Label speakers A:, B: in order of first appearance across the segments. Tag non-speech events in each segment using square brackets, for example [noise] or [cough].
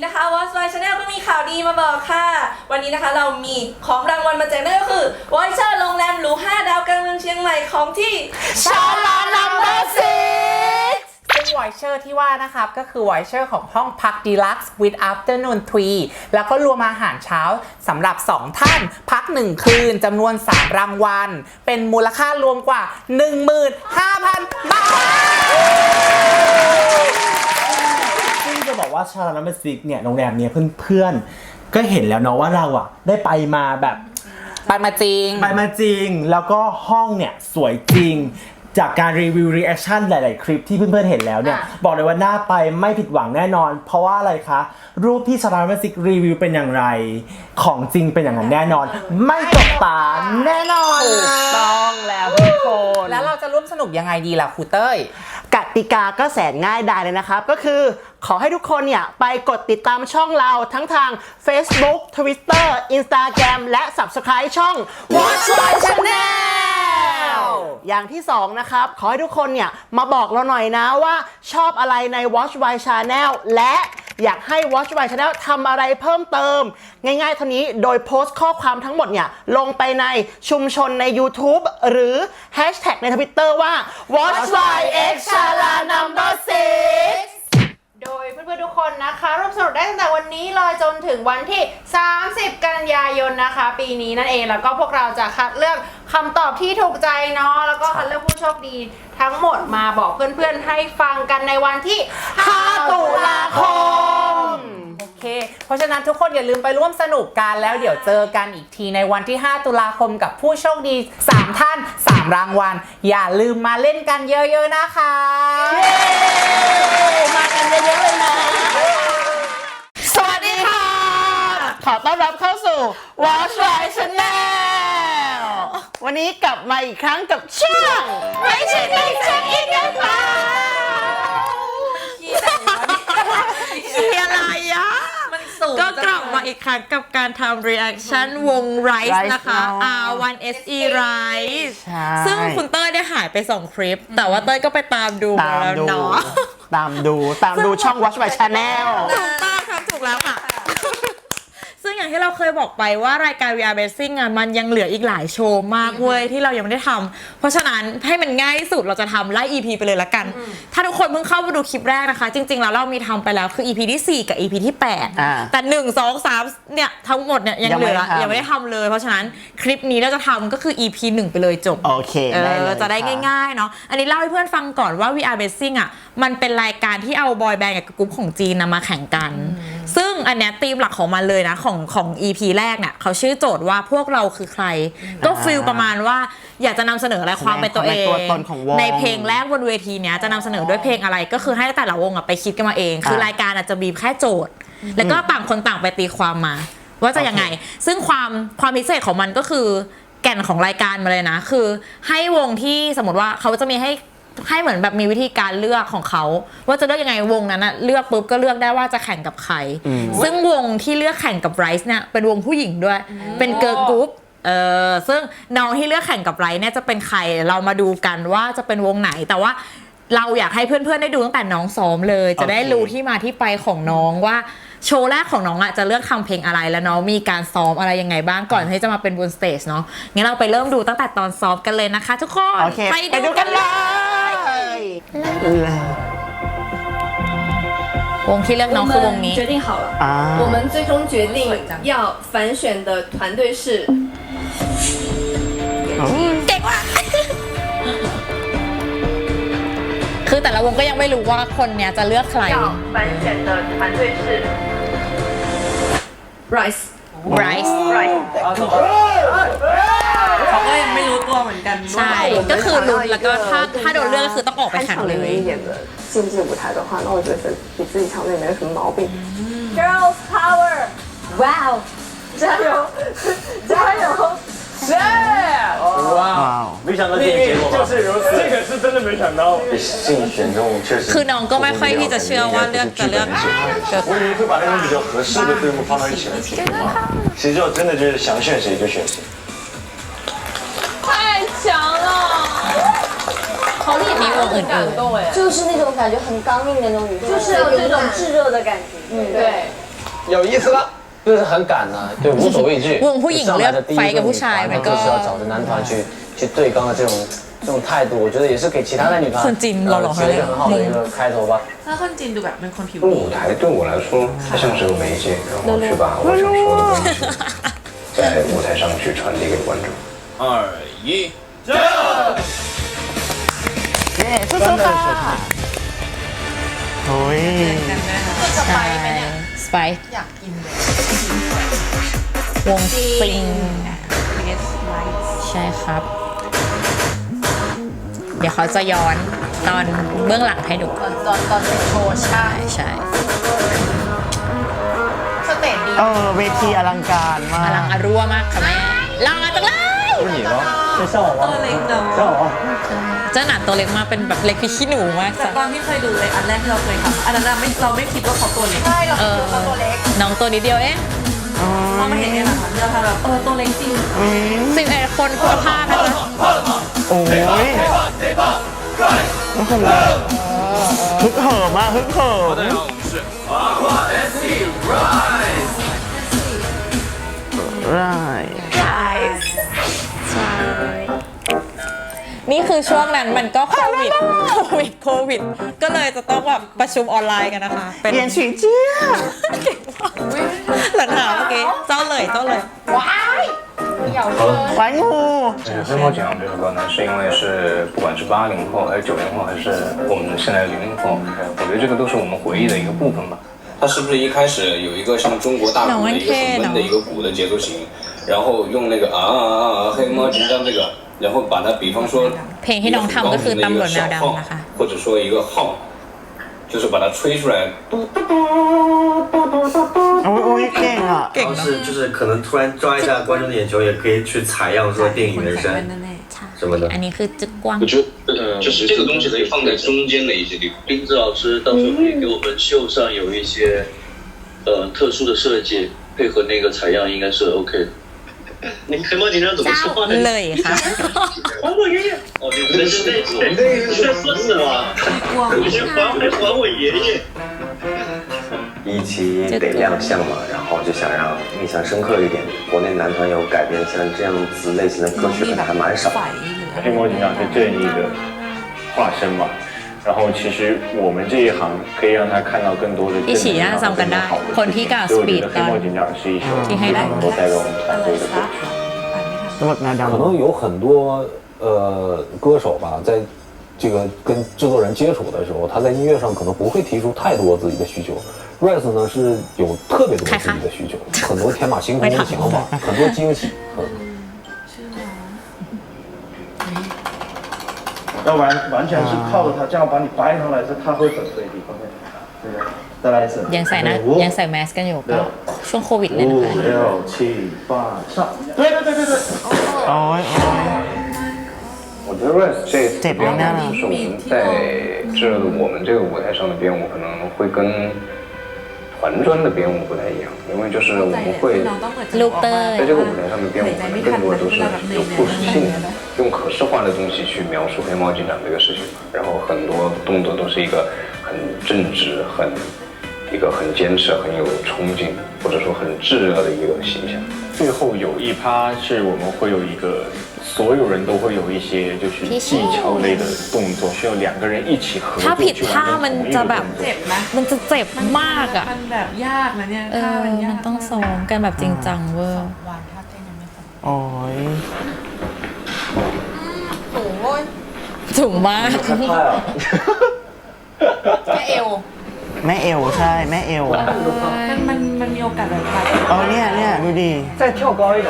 A: นี้นะคะ Watch My Channel ก็มีข่าวดีมาบอกค่ะ วันนี้นะคะเรามีของรางวัลมาแจกนั่นก็คือวอยเชอร์โรงแรมหรู5ดาวกลางเมืองเชียงใหม่ของที่
B: ชาลานัมเบอร์ซิกซึ่งวอยเชอร์ที่ว่านะครับ ก็คือวอยเชอร์ของห้องพัก Deluxe with Afternoon Tea แล้วก็รวมอาหารเช้าสำหรับ 2 ท่าน พัก 1 คืนจำนวน 3 รางวัล เป็นมูลค่ารวมกว่า 15,000 บาท
C: ซึ่ง จะบอกว่าชาลานัมเบอร์ซิกเนี่ยโรงแรมเนี่ยเพื่อนๆ ก็เห็นแล้วเนาะว่าเราอะได้ไปมาแบบ
B: ไปมาจริง
C: ไปมาจริง แล้วก็ห้องเนี่ยสวยจริง จากการรีวิวรีแอคชั่นหลาย ๆ คลิปที่เพื่อน ๆ เห็นแล้วเนี่ยบอกเลยว่าน่าไปไม่ผิดหวังแน่นอน เพราะว่าอะไรคะ รูปที่ชาลานัมเบอร์ซิกรีวิวเป็นอย่างไร ของจริงเป็นอย่างนั้นแน่นอน ไม่ตกตาแน่นอน
B: ถูกต้องแล้วทุกคน แล้วเราจะร่วมสนุกยังไงดีล่ะครูเต้ย
D: กติกาก็แสนง่ายดายเลยนะครับ ก็คือขอให้ทุกคนเนี่ย ไปกดติดตามช่องเราทั้งทาง Facebook Twitter Instagram และ Subscribe ช่อง Watch My Channel อย่างที่สองนะครับ ขอให้ทุกคนเนี่ย มาบอกเราหน่อยนะว่าชอบอะไรใน Watch My Channel และ อยากให้ Watch by Channel ทำอะไรเพิ่มเติม ง่ายๆเท่านี้โดยโพสต์ข้อความทั้งหมดเนี่ย ลงไปในชุมชนใน YouTube หรือ Hashtag ใน Twitter ว่า Watch by X Chala Number 6
E: ดยเพื่อนๆทุกคนนะคะร่วมสนุกได้ตั้งแต่วันนี้เลยจนถึงวันที่ 30 กันยายนนะคะ ปีนี้นั่นเองแล้วก็พวกเราจะคัดเลือกคำตอบที่ถูกใจเนาะแล้วก็คัดเลือกผู้โชคดีทั้งหมดมาบอกเพื่อนๆให้ฟังกันในวันที่ 5 ตุลาคม
B: เค เพราะฉะนั้นทุกคนอย่าลืมไปร่วมสนุกกันแล้วเดี๋ยวเจอกันอีกทีในวันที่ 5 ตุลาคมกับผู้โชคดี 3 ท่าน 3 รางวัล อย่าลืมมาเล่นกันเยอะๆนะคะ
D: มากันเยอะๆเลยนะ สวัสดีค่ะ ขอต้อนรับเข้าสู่ Watch My Channel วันนี้กลับมาอีกครั้งกับช่วงไม่ใช่ไม่ใช่อีกแล้ว ค่ะเชียร์อะไรอะ
A: มันสูง
F: ก็กลับมาอีกครั้งกับการทำ reaction วง Rise
D: Rise
F: นะคะ
D: เนอะ
F: R1SE Rise
D: ใช่
F: ซึ่งคุณเต้ยได้หายไป 2 คลิป แต่ว่าเต้ยก็ไปตามดู
D: ตาม
F: แล้ว
D: ดู
F: เนาะ
D: ตามดู ตามดูช่อง Watch My Channel
F: ถูกต้องครับถูกแล้วค่ะซึ่ง อย่างที่เราเคยบอกไปว่ารายการ VR Basing อะมันยังเหลืออีกหลายโชว์มากเว้ยที่เรายังไม่ได้ทำเพราะฉะนั้นให้มันง่ายที่สุดเราจะทำไล่ EP ไปเลยละกัน ถ้าทุกคนเพิ่งเข้ามาดูคลิปแรกนะคะ จริง ๆ แล้วเรามีทำไปแล้วคือ EP ที่ 4 กับ EP ที่
D: อ่า
F: 8 แต่ 1 2 3เนี่ยทั้งหมดเนี่ยยัง
D: ยัง
F: เห
D: ไม่
F: ลือ
D: ได้ทำ
F: ยังไม่ได้ทำเลย เพราะฉะนั้นคลิปนี้เราจะทำก็คือ EP 1 ไปเลยจบ
D: โอเค
F: เอ
D: ได้เล
F: อยจะได้
D: ค่ะ
F: ง่ายๆเนาะ อันนี้เล่าให้เพื่อนฟังก่อนว่า VR Basing อะ มันเป็นรายการที่เอาบอยแบนด์กับกรุ๊ปของจีนนะมาแข่งกัน ซึ่ง อันเนี้ยธีมหลักของมันเลยนะ ของของ EP แรกเนี่ยเขาชื่อโจทย์ว่าพวกเราคือใคร ก็ฟิลประมาณว่าอยากจะนำเสนออะไรความเป็นตัวเอง
D: ความเป็นตัวตนของวง
F: ในเพลงแรกบนเวทีเนี้ยจะนำเสนอด้วยเพลงอะไร ก็คือให้แต่ละวงอะไปคิดกันมาเอง คือรายการอาจจะบีบแค่โจทย์ แล้วก็ต่างคนต่างไปตีความมา ว่าจะยังไง ซึ่งความความพิเศษของมันก็คือแก่นของรายการมาเลยนะ คือให้วงที่สมมติว่าเขาจะมีให้ ให้เหมือนแบบมีวิธีการเลือกของเขาว่าจะเลือกยังไงวงนั้นนะเลือกปุ๊บก็เลือกได้ว่าจะแข่งกับใคร ซึ่งวงที่เลือกแข่งกับไรซ์เนี่ยเป็นวงผู้หญิงด้วย เป็นเกิร์ลกรุ๊ปเออซึ่งน้องที่เลือกแข่งกับไรซ์เนี่ยจะเป็นใครเรามาดูกันว่าจะเป็นวงไหนแต่ว่าเราอยากให้เพื่อนๆ ได้ดูตั้งแต่น้องซ้อมเลย จะได้
D: โอเค
F: รู้ที่มาที่ไปของน้องว่าโชว์แรกของน้องอะจะเลือกทำเพลงอะไรแล้วน้องมีการซ้อมอะไรยังไงบ้างก่อนที่จะมาเป็นบนสเตจเนาะงั้นเราไปเริ่มดูตั้งแต่ตอนซ้อมกันเลยนะคะ ทุกคน
D: โอเค
F: ไปดูกันเลย วงที่เลือกน้องคือวงนี้
A: 决定好了，
D: อ่า
A: 我们最终决定要反选的团队是
F: เก่งว่ะ คือแต่ละวงก็ยังไม่รู้ว่าคนเนี้ยจะเลือกใคร
A: 要反选的团队是 Rise。
F: Bryce
A: เขาก็ยังไม่รู้ตัวเหมือนกัน
F: ใช่ ก็คือลุ้นแล้วก็ถ้าถ้าโดนเลือกก็คือต้องออกไปแข่งเลย
G: 一点的竞技舞台的话，那我觉得比自己强的也没有什么毛病。
A: Girls Power，哇哦，加油，加油！
C: ว้าว
H: 没想到这个结果就是如此，这个是真的没想到。
I: 竞选中确实，
F: คือน้องก็ไม่ค่อยที่จะเชื่อว่าเลือกจะเลือก
I: 我以为会把那种比较合适的队伍放到一起来比嘛，谁知道真的就是想选谁就选谁。
F: 很感
A: 动哎，
G: 就是那种感觉很刚硬的那种女生，就是有这种炙热的感觉，嗯，对，
J: 有意思了。就是很敢呢，对，无所畏惧。[laughs] 我
F: 会赢
J: 了，第一个
F: 不晒，
J: 就是要找着男团去去对刚的这种这种态度，我觉得也是给其他的女团
F: 很
J: 紧了落，一个很好的一个开头吧。
A: 他很对吧？
I: 舞台对我来说，它像是个媒介，然后去把 [laughs] 我想说的东西 [laughs] 在舞台上去传递给观众。
H: 二一，
D: 加油！ สู้ๆค่ะโอ้ย
F: จะไปไหมเนี่ย สไป
E: อยากกินเลย
F: วงสปริงใช่ครับ เดี๋ยวเขาจะย้อนตอนเบื้องหลังให้ดู
E: ตอนตอนตอนโชว์ใช่
F: ใช่
E: สเตจดี
D: เออเวทีอลังการมา
F: กอลังอรัวมากค่ะแม่ลองจังเลย
C: ผู้หญิงเห
A: รอ เจ้าเหรอเะเจ้
C: เหร
F: อ จ้าหนาตัวเล็กมากเป็นแบบเล็กพี่ขี้หนูมาก
A: แต่ตอนที่เคยดูเลยอันแรกที่เราเคยทำอันนั้นอะไม่เราไม่คิดว่าเขาตัวเล็ก
E: ใช่เรา
F: เออ
E: ดูเขาตัวเล็ก
F: น้องตัวนิดเดียวเอง
A: พอมาเห็นในหลังเราทำแบบเออตัวเล็กจริง
F: สิบเอ็ดคนคุณภาพนะคะ
D: โอ้ยโอ้โหฮึกเหิมมากฮึกเหิมไร
F: นี่คือช่วงนั้นมันก็โควิด โควิด โควิด ก็เลยจะต้องแบบประชุมออนไลน์กันนะคะ เป็น
D: เรียนฉีเจี้ย
F: หลังหาเมื่อกี้เจ้าเลยเจ้าเลย
E: ว้ายเหยาเชิญ
D: ไว้งู
I: 这个飞猫奖这个歌呢，是因为是不管是八零后还是九零后，还是我们现在零零后，我觉得这个都是我们回忆的一个部分吧。
K: 它是不是一开始有一个像中国大鼓的一个很闷的一个鼓的节奏型， 然后用那个啊啊啊啊黑猫警长这个，然后把它比方说
F: เพลงที่น้องทำก็คือตำรวจแนวดำนะคะ
K: 或者说一个号，就是把它吹出来，
D: โอ้ยโอ้ยเก่งอ่ะ
F: เก่ง
L: 然后
F: เนาะ
L: 是就是可能突然抓一下观众的眼球，也可以去采样说电影原声什么的
F: อั。นนี้คือจึกกว้าง
K: 我觉得呃，就是这个东西可以放在中间的一些地方。
L: 丁子老师到时候可以给我们秀上有一些呃特殊的设计，配合那个采样应该是 OK 的。 你黑猫警长怎么说话
F: 呢？乐一哈。
L: 还我爷爷！哦，你不是那那那是孙子吗？我不是还还还我爷爷。
I: 一期得亮相嘛，然后就想让印象深刻一点。国内男团有改编像这样子类型的歌曲的还蛮少。
H: 黑猫警长是正义的化身嘛？然后其实我们这一行可以让他看到更多的正
F: 一起
H: 能量
F: 让他们
H: 更多好的
F: คนที่กล่าว
H: 所以我觉
F: speed
H: 得黑猫警长是一首非常能够代表我们团队的歌曲。
D: ตำรวจแนวดำ
M: 可能有很多呃歌手吧，在这个跟制作人接触的时候，他在音乐上可能不会提出太多自己的需求。Rise 呢是有特别多自己的需求，很多天马行空的想法，很多惊喜。嗯，
H: 要完完全是靠着他这样把你掰上来，是他会很费力。对的，再来一次。
F: ยังใส่นะยังใส่แมสกันอยู่ก็ช่วงโควิดเลย
H: 五
F: นะคะ
H: 六七八上。对对对对对。
D: โอ้ยโอ้ย
I: 我觉得 Rise 这次
D: 这
I: 编
D: 边呢
I: 舞是我们在这我们这个舞台上的编舞可能会跟 团装的编舞不太一样，因为就是我们会在这个舞台上的编舞可能更多的都是有故事性的，用可视化的东西去描述黑猫警长这个事情，然后很多动作都是一个很正直，很一个很坚持，很有冲劲，或者说很炙热的一个形象。
H: 最后有一趴是我们会有一个。所有人都会有一些就是技巧类的动作，需要两个人一起合
F: ถ้า
H: 作
F: ผิด
H: 去
F: ท่า
H: 完
F: มัน
H: 成同一
F: จะ
H: 个
F: แบบ
H: 动作。
A: เจ็บไหม
F: มันจะเจ็บมากอ่ะ
A: มันแบบยากนะเนี่ย
F: เอ
A: ท่า
F: อ
A: มันยา
F: มัน
A: ก
F: ต้องซ้อมกันแบบจริงจังเวอร์
E: วันถ้าเต้นยังไม่พอ
D: โอ้ย
E: สูงโว้ย
F: สูงมาก
E: แค่เอว
D: แม่เอวใช่แม่เอว
A: มันมันมันมีโอกาสแบบแบบ
D: เออเนี่ยเนี่ยดูดิ
J: 再跳高一点。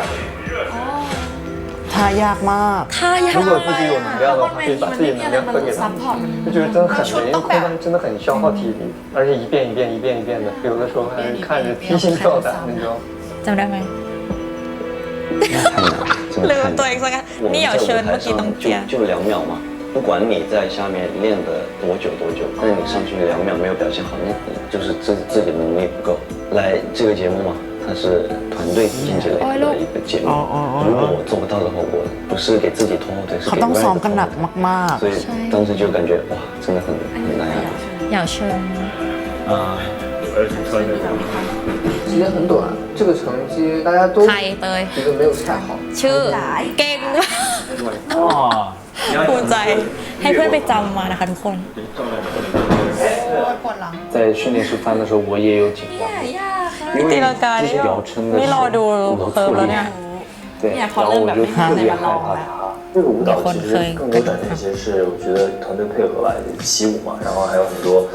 D: ท่ายากมาก
F: ท่ายาก
L: 如果自己有能量的话，可以把自己能量分给他
A: ซัพ
L: 们。
A: พอร์ตมัน
L: 就觉得真的很累，因为空翻真的很消耗体力，而且一遍一遍一遍一遍的，有的时候还是看着提心吊胆那种。
F: จำได้ไหม
I: 真的
F: ลืม
I: 太
F: ตัวเองซะงั้นนี่เหยาเชิญเมื่อกี้ต้องเจีย
I: 就两秒嘛，不管你在下面练的多久多久，但是你上去两秒没有表现好，那你就是自自己的能力不够。来这个节目嘛， 它是团队竞技类的一个节目，如果我做不到的话，我不是给自己拖后腿，是
D: เขา
I: 给
D: ต้อง
I: 外
D: ซ้อม
I: 的
D: กันหนัก
I: 拖后腿。
D: มาก
I: 所以当时就感觉哇，真的很很难。
F: เหยาเชิญ
J: 啊，而
L: 而且穿的很
J: 时间很短，这个成绩大家都
F: ใครเตย
J: 觉得没有太好。
F: ชื่อ เก่งมากภูมิใจ ให้เพื่อนไปจำมานะคะทุกคน
I: 在训练室翻的时候，我也有紧张， 因为
F: ตีลังกา
I: 这
F: นี่
I: 些表称的
F: ไม่
I: 是
F: รอดู
I: 不能
F: เพิ่ม
I: 错
F: แล้ว
I: 力
F: เนี่ย
I: ，对，然后我就特别害怕他。
L: 这个舞蹈其实更多展现一些是我觉得团队配合吧，习舞嘛，然后还有很多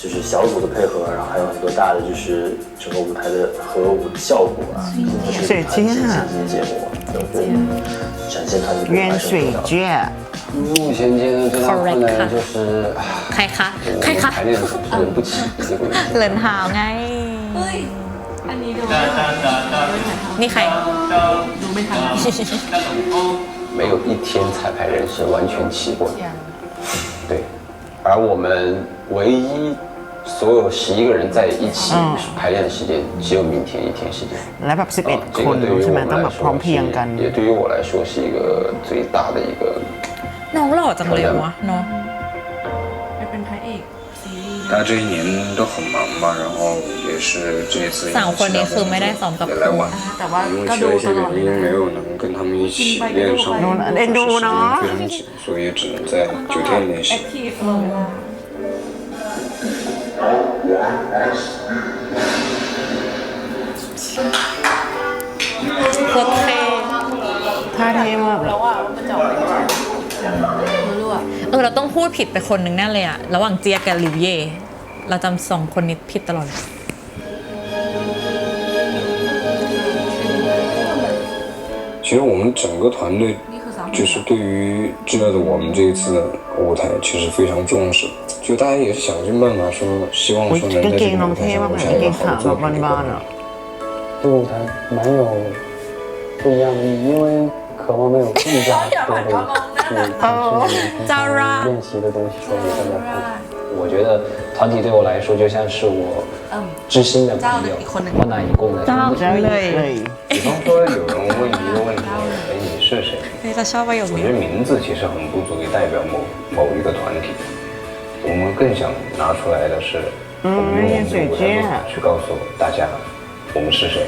L: 就是小组的配合，然后还有很多大的就是整个舞台的合舞的效果啊，就是团体竞技节目啊，我觉得展现团体
D: 冤水卷。
I: 目前阶段最大困难就是，
F: ใครคะ ใคร
I: 我
F: คะ
I: 们排练总是人不齐，结果 [laughs]
F: เหลินหาวไง
A: เฮ้ย อันนี้ดู
F: นี่ใคร
A: ดูไม่ทัน
I: 没有一天彩排人是完全齐过的。对，而我们唯一所有十一个人在一起
D: 嗯
I: 排练的时间只有明天一天时间。
D: และแบบ 11
I: 这
D: คน
I: 个对于
D: ใช่ไหม
I: 我们
D: ต้องแบ
I: 来
D: บพร้อม
I: 说
D: เพรียงกัน
I: 是，也对于我来说是一个最大的一个
F: น้องหล่อจังเลยวะเนาะ
K: 大家这一年都很忙吧，然后也是这一次
F: สามคนนี้คือไม่ได้ซ้อมกับ
K: 也
F: ค
K: 来
F: รู
K: 晚，
A: แต่ว่า
K: 因为
A: ก็
K: 其
A: ดู
K: 他一
A: ต
K: 些
A: ลอด
K: 原因没有能跟他们一起练上，
D: นู่นเอ็นดูเนาะ
K: 非常紧，所以只能在酒店练
A: แอ
K: 习
A: ค。ทีฟตลอดเวลา
F: โคตรเท่
D: ท่าเท่มากเลย
F: เออเราต้องพูดผิดไปคนหนึ่งแน่เลยอะระหว่างเจียกับลิวเย่ เราจำสองคนนี้ผิดตลอดเลย
K: 其实我们整个团队就是对于这的我们这一次的舞台其实非常重视，就大家也是想尽办法说，希望
D: อุ๊ย
K: 说能
D: กาง
K: 在
D: เก
K: 这
D: ง
K: 个
D: น้อง
K: 舞
D: เท่
K: 台
D: มาก
K: 上
D: เลย
K: 留
D: กาง
K: 下
D: เก
K: 一
D: ง
K: 个好
D: ขา
K: 的
D: แบบบานๆอ่ะ
K: 作品。
J: 这个舞台蛮有不一样的意义，因为渴望能有更加多的 练习的东西说明这么酷，我觉得团体对我来说就像是我知心的朋友，患难与共的，
D: 对。
K: 比方说有人问你一个问题：哎，你是谁？我觉得名字其实很不足以代表某某一个团体。我们更想拿出来的是，我们用最朴的去告诉大家，我们是谁。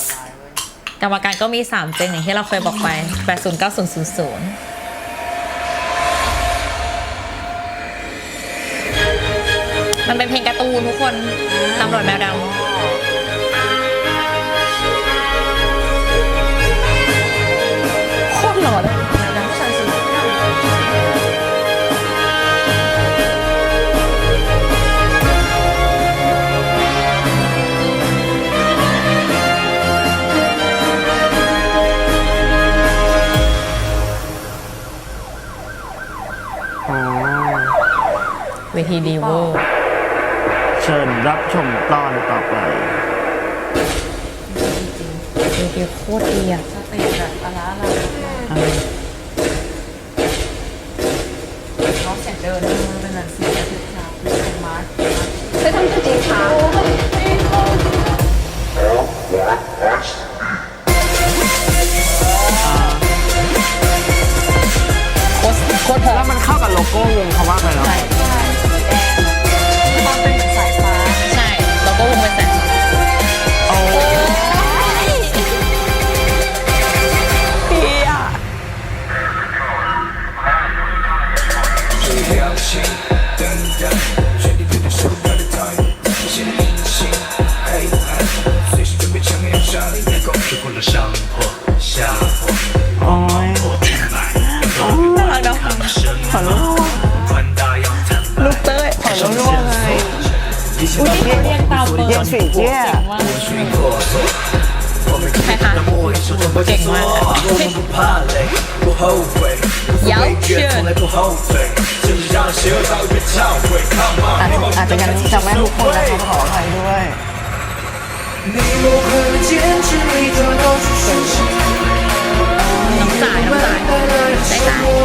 F: กรรมการก็มี 3 เจนอย่างที่เราเคยบอกไป 80 90 00มันเป็นเพลงการ์ตูนทุกคน ตำรวจแมวดำโคตรหล่อเลย ทีดีเวอร์
D: เชิญรับชมตอนต่อไป
F: ดีดีโคตรดีอะ
A: สเตจแบบอะลาลาเขาเสียงเดินมือเป็นหนังสือเป็นฉากเป็นมาร์ค
G: ใช้ทำจริงค่ะ
F: โคตรโคตรโแล้
D: วมันเข้ากับโลโก้วงเขามากเลยเนาะ
F: 来不后退，这里让邪恶遭遇忏悔。Come
D: on，อาจจะยังจำไม่ทุกคนนะครับขออภัยด้วย
N: 你我快坚持，
F: 你找
E: 到出舒适。น้ำ
F: สายน้ำสายสา
A: ยสาย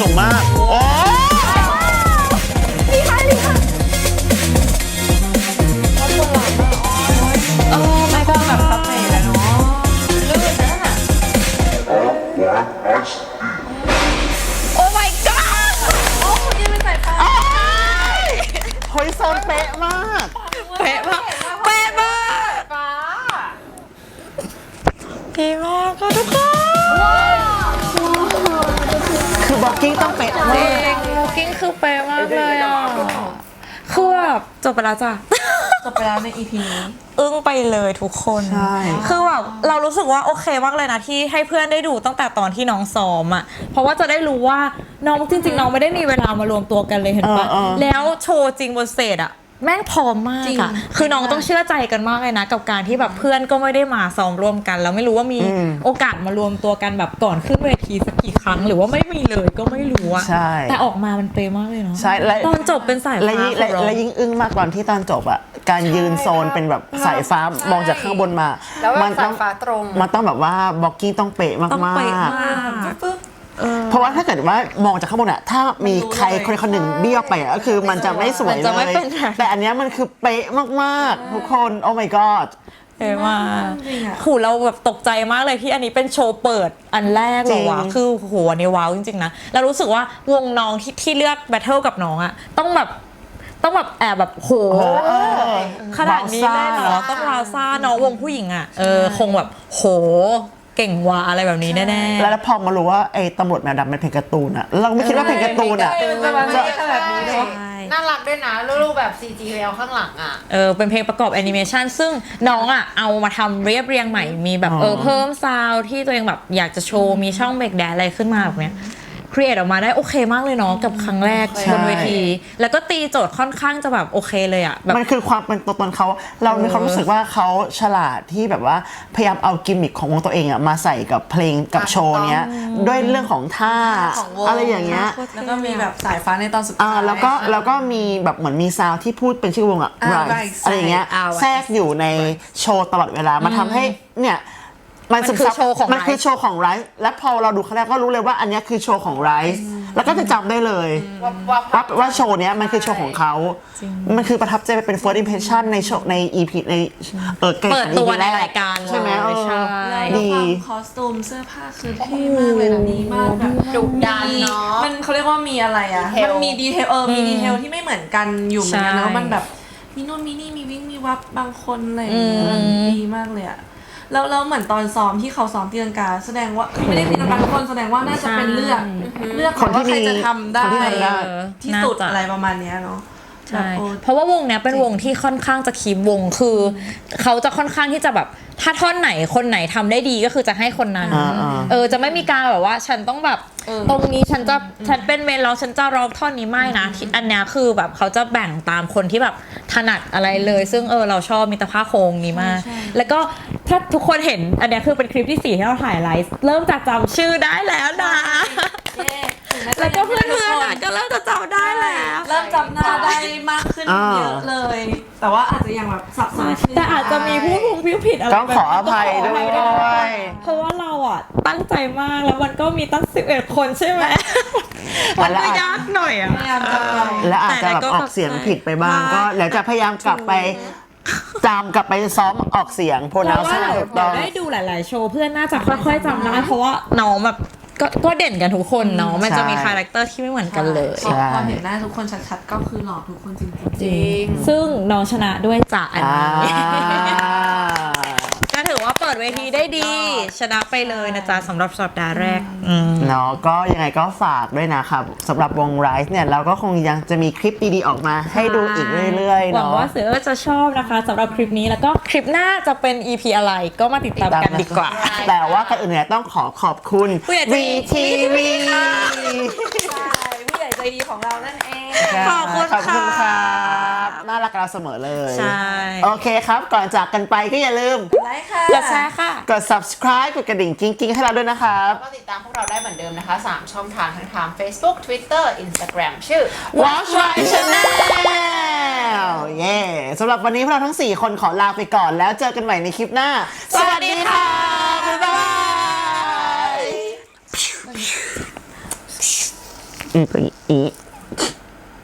D: ส่งมาก โอ้ กกิ้งต้องเป๊ะ
F: จ
D: มา
F: ริ
D: ก
F: งมูกิ้งคือเป๊ะมากเลยอะคือแบบจบไปแล้วจ้ะ
A: จบไปแล้วใน EP นี้
F: อึ้งไปเลยทุกคน
D: ใช่
F: คือแบบเรารู้สึกว่าโอเคมากเลยนะที่ให้เพื่อนได้ดูตั้งแต่ตอนที่น้องซ้อมอะ เพราะว่าจะได้รู้ว่าน้องจริง ๆ น้องไม่ได้มีเวลามารวมตัวกันเลยเห็นปะ
D: เออเออ
F: แล้วโชว์จริงบนสเตจอะ แม่งพร้อมมาก
A: จริง
F: อะคือน้องต้องเชื่อใจกันมากเลยนะ กับการที่แบบเพื่อนก็ไม่ได้มาซ้อมร่วมกัน แล้วไม่รู้ว่ามีโอกาสมารวมตัวกันแบบก่อนขึ้นเวทีสักกี่ครั้ง หรือว่าไม่มีเลยก็ไม่รู้อะ
D: ใช่
F: แต่ออกมามันเป๊ะมากเลยเนาะ
D: ใช่และ
F: ตอนจบเป็นสาย
D: และ
F: ฟ้า
D: ยิ่ง
F: ข
D: และ
F: องเรา
D: และยิ่งอึ้งมากตอนที่ตอนจบอะการยืนโซนเป็นแบบสายฟ้ามองจากข้างบนมา
E: แล้วแบบ
D: มัต้
E: สา
D: อยง
E: ฟ้าตรง
D: มันต้องแบบว่าบล็อกกิ้งต้องเป๊ะมาก
F: ต้อง
D: ๆ
F: เป๊ะมาก
A: ปึ๊บ
D: เพราะว่าถ้าเกิดว่ามองจากข้างบนอะถ้ามีใครคนใดคนหนึ่งเบี้ยวไปอะก็คือมันจะไม่สวย
F: มัน
D: เล
F: จะไม่
D: ย
F: เป็นแบบ
D: แต่อันเนี้ยมันคือเป๊ะมากๆ ทุกคนโอ้ my god
F: เป๊ะมาก
A: จริงอะ
F: โหเราแบบตกใจมากเลยที่อันนี้เป็นโชว์เปิดอันแรกเลยวะ
D: จริง
F: คือโหอันนี้ว้าวจริงๆนะแล้วรู้สึกว่าวงน้องที่ที่เลือกแบทเทิลกับน้องอะต้องแบบต้องแบบแอบแบบโห
D: เออ
F: ขนาดนี้ได้เหรอ
D: วาวซ่า
F: ต้องวาวซ่าน้องวงผู้หญิงอะเออคงแบบโห เก่งว่ะอะไรแบบนี้แน่ๆ
D: แล้วพอมารู้ว่าไอ้ตำรวจแมวดำเป็นเพลงการ์ตูนอะเราไม่คิดว่าเพลงการ์ตูนอะ
A: มันจะมาเละขนาดนี้เนาะ
F: ใช่
E: น่ารักด้วยนะรูปแบบ CG แล้วข้างหลังอะ
F: เออเป็นเพลงประกอบแอนิเมชันซึ่งน้องอะเอามาทำเรียบเรียงใหม่มีแบบ
D: อ๋อ
F: เออเพิ่มซาวด์ที่ตัวเองแบบอยากจะโชว์มีช่องเบรกแดนอะไรขึ้นมาแบบเนี้ย ครีเอทออกมาได้โอเคมากเลยเนาะกับครั้งแรกบนเวที แล้วก็ตีโจทย์ค่อนข้างจะแบบโอเคเลยอะแบบ
D: มันคือความเป็นตัวตนเขา เรามีความรู้สึกว่าเขาฉลาดที่แบบว่าพยายามเอากิมมิคของวงตัวเองอะมาใส่กับเพลงกับโชว์เนี้ยด้วยเรื่องของท่า
A: ของวง
D: อะไรอย่างเงี้ย
A: แล้วก็มีแบบสายฟ้าในตอนสุดท้า
D: อ่าย แล้วก็แล้วก็มีแบบเหมือนมีซาวด์ที่พูดเป็นชื่อวงอะ
A: อ่า
D: Rise
A: Rise
D: อะไรอย่างเงี้ย
F: อ่า
D: แทรกอยู่ในโชว์ตลอดเวลามาทำให้เนี่ย มัน
F: มันคือ
D: ซึซับ
F: โชว์ของ
D: มันคือ
F: Rise
D: โชว์ของ Rise และพอเราดูครั้งแรกก็รู้เลยว่าอันเนี้ยคือโชว์ของ Rise แล้วก็จะจำได้เลย
E: ว่าว่า
D: ว่าว่าโชว์เนี้ยมันคือโชว์ของเขา มันคือประทับใจเป็น first impression ในโชว์ใน EP ในเออ
F: เปิดตัว
D: EP
F: ในรายการ
D: ใช่ไหมเออ
F: ใช่
D: ดี
A: คอสตูมเสื้อผ้าคือเท่มากเลยนะดีมากแบบ
E: ดุดันเนอะ
A: มันเขาเรียกว่ามีอะไรอะ
E: ดีเทล
A: มันมีดีเทลเออมีดีเทลที่ไม่เหมือนกันอยู่เหมือนกัน
F: ใช่
A: แล้วมันแบบมีนู่นมีนี่มีวิ่งมีวับบางคนอะไรอย่างเงี้ย
F: อืม
A: ดีมากเลยอะ แล้วแล้วเหมือนตอนซ้อมที่เขาซ้อมตีลังกา แสดงว่าไม่ได้ตีลังกาทุกคนแสดงว่าน่าจะเป็นเลือกเลือก
D: คนที่
A: ว่าใคร
D: มี
A: จะทำได้
D: คนที่ทำได้
A: ที่สุด
F: น่าจะ
A: อะไรประมาณเนี้ยเนาะ
F: ใช่
A: แบบโอ้
F: เพราะว่าวงเนี้ยเป็นวงที่ค่อนข้างจะคีบวงคือ เขาจะค่อนข้างที่จะแบบถ้าท่อนไหนคนไหนทำได้ดีก็คือจะให้คนนั้น
D: อ่าอ่า
F: เออจะไม่มีการแบบว่าฉันต้องแบบ
A: เออ
F: ตรงนี้ฉันจะฉันเป็นเมนร้องฉันจะร้องท่อนนี้ไม่นะที่อันเนี้ยคือแบบเขาจะแบ่งตามคนที่แบบถนัดอะไรเลย ซึ่งเออเราชอบมิตรภาพโคงนี้มาก แล้วก็ถ้าทุกคนเห็นอันเนี้ยคือเป็นคลิปที่สี่ที่เราถ่ายไลฟ์เริ่มจากจำชื่อได้แล้วนะ
A: เย้ถึง แม้จะ
F: แล้วก็เพื่อนๆอะก็เริ่มจะจำได้แล้ว
A: เริ่มจำหน้าได้มากขึ้น
D: อ่า
A: เยอะเลย แต่ว่าอาจจะยังแบบสับสนชื่อ
F: แต่อาจจะมีผู้พุงผิวผิดอะไร
D: ต้องขออภัยด้วย
F: เพราะว่าเราอะตั้งใจมากแล้วมันก็มีตั้งสิบเอ็ดคนใช่ไหมมันก็ยากหน่อยอะ
D: และอาจจะแบบออกเสียงผิดไปบ้างก็เดี๋ยวจะพยายามกลับไปจำกลับไปซ้อมออกเสียงโพ
F: เรา
D: นา
F: ว่า
D: ให้
F: เดี๋ยว
D: ถูกต้อง
F: ได้ดูหลาย ๆ โชว์เพื่อนน่าจะค่อย ๆจำได้เพราะว่าน้องแบบ ก็ก็เด่นกันทุกคนเนาะมันจะมี
D: ใช่
F: คาแรคเตอร์ที่ไม่เหมือนกันเลย
A: พอพอเห็นหน้าทุกคนชัดๆก็คือหล่อทุกคนจริงๆ
F: จริงซึ่งน้องชนะด้วยจ่าอัน
D: อ่า
F: นี้ก็ถือว่าเปิดเวทีได้ดี ชนะไปเลยนะจ๊ะสำหรับสัปดาห์แรกอืม
D: เนาะก็ยังไงก็ฝากด้วยนะครับสำหรับวงไรส์เนี่ย เราก็คงยังจะมีคลิปดีๆออกมาให้ดูอีกเรื่อยๆ
F: หวัง
D: เนาะ
F: ว่าเสือจะชอบนะคะสำหรับคลิปนี้แล้วก็คลิปหน้าจะเป็น EP อะไรก็มาติดตามกันดีกว่า
D: แต่ว่าก่อนอื่นเนี่ยต้องขอขอบคุณ
F: ผู้ใหญ่ใจดี
D: VTV
A: ใช่ผู้ใหญ่ใจดีของเรานั่นเอง
F: ขอบคุณ
D: ขอบคุณค
F: ค่ะ
D: รับน่ารักกับเราเสมอเลย
F: ใช่
D: โอเคครับก่อนจากกันไปก็อย่าลืม
A: ไลค์ค่ะ
F: กดแชร์ค่ะ
D: กด subscribe กดกระดิ่งกิ๊งๆ ให้เราด้วยนะครับ
E: แล้วก็ติดตามพวกเราได้เหมือนเดิมนะคะ 3 ช่องทางทั้งทาง Facebook Twitter Instagram ชื่อ
D: Watch My Channel เย้สำหรับวันนี้พวกเราทั้ง 4 คนขอลาไปก่อนแล้วเจอกันใหม่ในคลิปหน้า สวัสดีค่ะ บ๊ายบายอืมตัวนี้